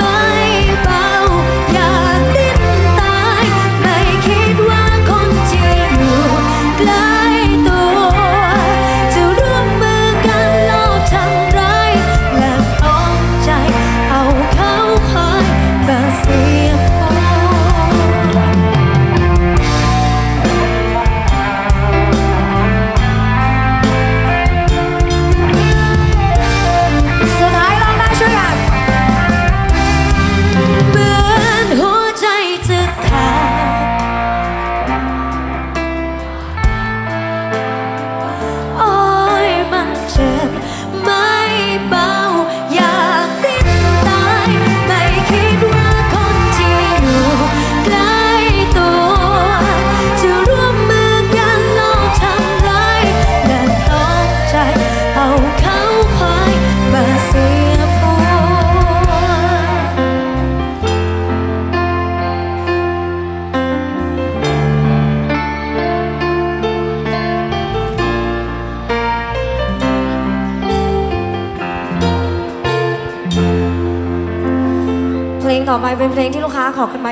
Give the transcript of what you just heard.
말 ต่อไปเป็นเพลงที่ลูกค้าขอขึ้นมา